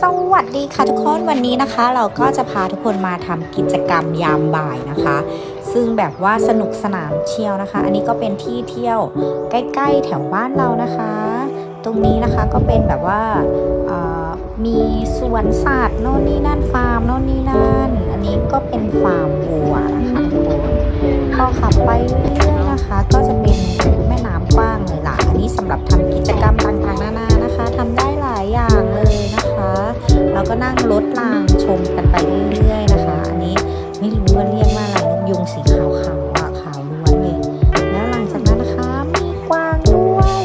สวัสดีค่ะทุกคนวันนี้นะคะ เราก็จะพาทุกคนมาทำกิจกรรมยามบ่ายนะคะ ซึ่งแบบว่าสนุกสนานเชียวนะคะ อันนี้ก็เป็นที่เที่ยวใกล้ๆแถวบ้านเรานะคะ ตรงนี้นะคะก็เป็นแบบว่ามีสวนสัตว์โน่นนี่นั่นฟาร์มโน่นนี่นั่น อันนี้ก็เป็นฟาร์มวัวนะคะทุกคนพอขับไปเรื่อยๆนะคะ ก็จะ รถรางชมกันไปเรื่อยๆนะคะ อันนี้ไม่รู้ว่าเรียกว่าอะไรนกยุงสีขาวๆอะขาวล้วนเลย แล้วหลังจากนั้นนะคะมีกวางด้วย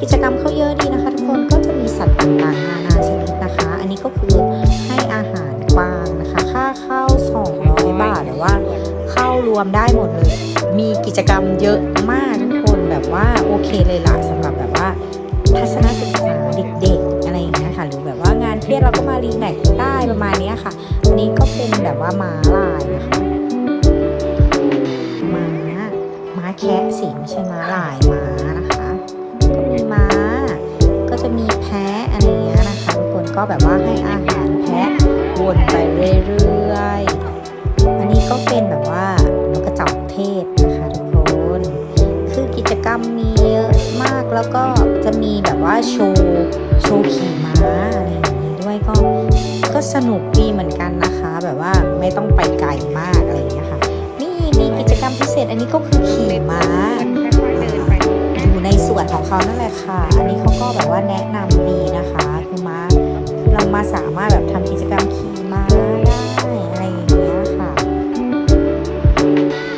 กิจกรรมเขาเยอะดีนะคะ ทุกคนก็จะมีสัตว์ต่างๆนานาชนิดนะคะ อันนี้ก็คือให้อาหารกวางนะคะ ค่าเข้า200บาทแต่ว่าเข้ารวมได้หมดเลย มีกิจกรรมเยอะมากทุกคนแบบว่าโอเคเลยล่ะสำหรับแบบว่าทัศน ประมาณเนี้ยค่ะอันนี้ก็เป็นแบบว่าม้าลายนะคะม้าม้าแคะสิไม่ใช่ม้าลายม้านะคะก็มีม้า ก็จะมีแพะอะไรอย่างเงี้ยนะคะทุกคนก็แบบว่าให้อาหารแพะวนไปเรื่อยๆอันนี้ก็เป็นแบบว่านกกระจอกเทศนะคะทุกคนคือกิจกรรมมีเยอะมากแล้วก็จะมีแบบว่าโชว์ นุกดีเหมือนกันนะคะ แบบว่าไม่ต้องไปไกลมากอะไรอย่างเงี้ยค่ะ นี่มีกิจกรรมพิเศษอันนี้ก็คือขี่ม้าอยู่ในส่วนของเขานั่นแหละค่ะ อันนี้เขาก็แบบว่าแนะนำดีนะคะคือม้าเรามาสามารถแบบทำกิจกรรมขี่ม้าได้อะไรอย่างเงี้ยค่ะ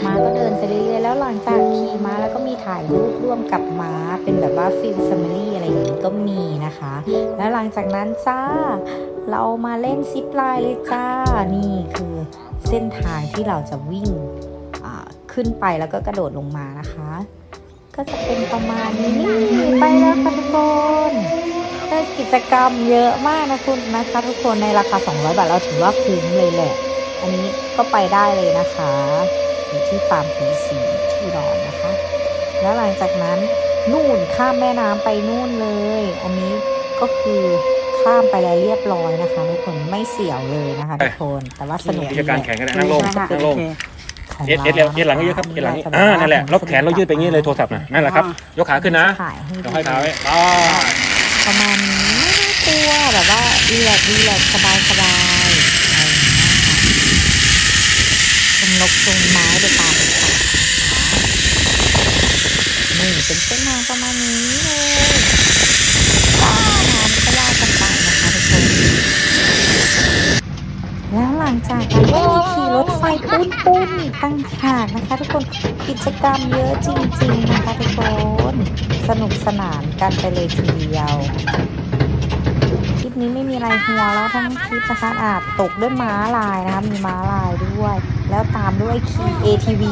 ม้าก็เดินไปเรื่อยๆแล้วหลังจากขี่ม้าแล้วก็มีถ่ายรูปร่วมกับม้าเป็นแบบว่าฟิลแฟมิลี่อะไรอย่างนี้ก็มีนะคะ แล้วหลังจากนั้นจ้า เรามาเล่นซิปไลน์เลยจ้า นี่คือเส้นทางที่เราจะวิ่งขึ้นไปแล้วก็กระโดดลงมานะคะ ก็จะเป็นประมาณนี้ไปแล้วค่ะทุกคนได้กิจกรรมเยอะมากนะคุณนะคะทุกคนในราคา 200 บาทเราถือว่าคุ้มเลยแหละ อันนี้ก็ไปได้เลยนะคะอยู่ที่ฟาร์มพีซีที่รอนนะคะ แล้วหลังจากนั้นนู่นข้ามแม่น้ำไปนู่นเลย อันนี้ก็คือ ข้ามไปแล้วเรียบร้อยนะคะทุกคนไม่เสียวเลยนะคะทุกคนแต่ว่าสนุกกิดีจการแข่งกันนะนั่งลงใช่ค่ะนั่งลงของเอ็ดเอ็ดเอ็ดเอ็ดหลังเยอะครับเอ็ดหลังเยอะอ่านั่นแหละแล้วแขนเรายืดไปอย่างนี้เลยโทรศัพท์น่ะนั่นแหละครับ ยกขาขึ้นนะถ่ายให้เราดูให้เท้าไว้อ่าประมาณนี้ไม่น่ากลัวแบบว่ารีแลกซ์รีแลกซ์สบายสบายอะไรอย่างเงี้ยค่ะชมนกชมไม้ไปตามป่านะคะนี่เป็นเส้นทางประมาณนี้เลยว้าวน้ำก็ว่ากันไปนะคะทุกคนแล้วหลัง จากนั้นก็มีขี่รถไฟปุ้นปุ้นๆอีกตั้งหากนะคะ ทุกคนกิจกรรมเยอะจริง ๆ นะคะทุกคนสนุกสนานกันไปเลยทีเดียวคลิปนี้ไม่มีอะไรหัวแล้วทั้งคลิปนะคะอาจตกด้วยม้าลายนะคะมีม้าลายด้วย แล้วตามด้วยคี ATV